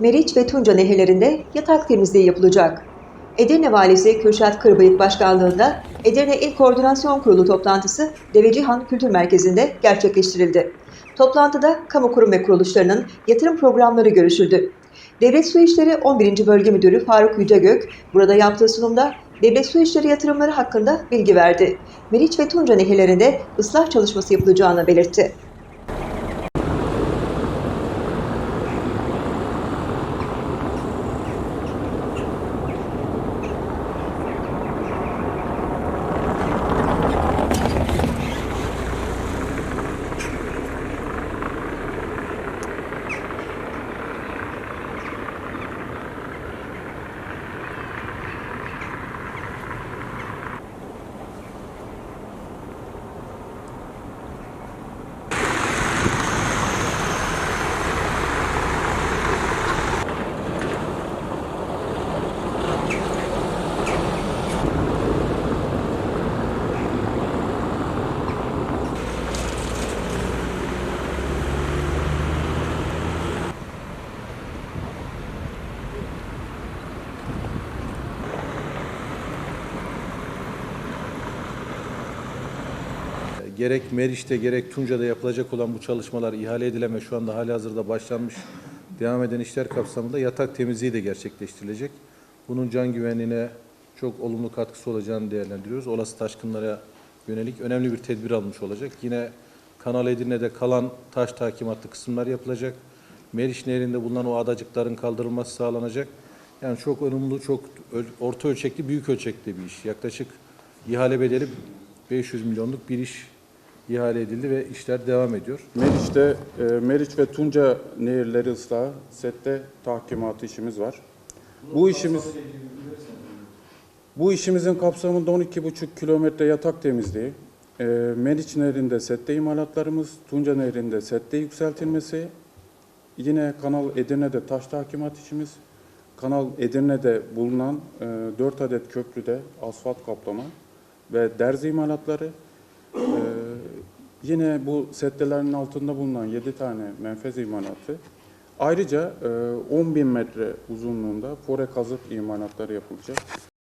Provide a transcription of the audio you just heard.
Meriç ve Tunca nehirlerinde yatak temizliği yapılacak. Edirne Valisi Kürşat Kırbayık Başkanlığında Edirne İl Koordinasyon Kurulu toplantısı Devecihan Kültür Merkezi'nde gerçekleştirildi. Toplantıda kamu kurum ve kuruluşlarının yatırım programları görüşüldü. Devlet Su İşleri 11. Bölge Müdürü Faruk Yücegök burada yaptığı sunumda devlet su işleri yatırımları hakkında bilgi verdi. Meriç ve Tunca nehirlerinde ıslah çalışması yapılacağını belirtti. Gerek Meriç'te gerek Tunca'da yapılacak olan bu çalışmalar ihale edilen ve şu anda hali hazırda başlanmış devam eden işler kapsamında yatak temizliği de gerçekleştirilecek. Bunun can güvenliğine çok olumlu katkısı olacağını değerlendiriyoruz. Olası taşkınlara yönelik önemli bir tedbir almış olacak. Yine Kanal Edirne'de kalan taş takimatlı kısımlar yapılacak. Meriç Nehri'nde bulunan o adacıkların kaldırılması sağlanacak. Yani çok önemli, çok orta ölçekli, büyük ölçekli bir iş. Yaklaşık ihale bedeli 500 milyonluk bir iş ihale edildi ve işler devam ediyor. Meriç'te, e, Meriç ve Tunca nehirleri ıslahı, sette tahkimatı işimiz var. Bu işimiz bu işimizin kapsamında 12,5 kilometre yatak temizliği, e, Meriç Nehri'nde sette imalatlarımız, Tunca Nehri'nde sette yükseltilmesi, yine Kanal Edirne'de taş tahkimat işimiz, Kanal Edirne'de bulunan e, 4 adet köprüde asfalt kaplama ve derz imalatları, e, yine bu settelerin altında bulunan 7 tane menfez imalatı, ayrıca e, 10 bin metre uzunluğunda fore kazık imalatları yapılacak.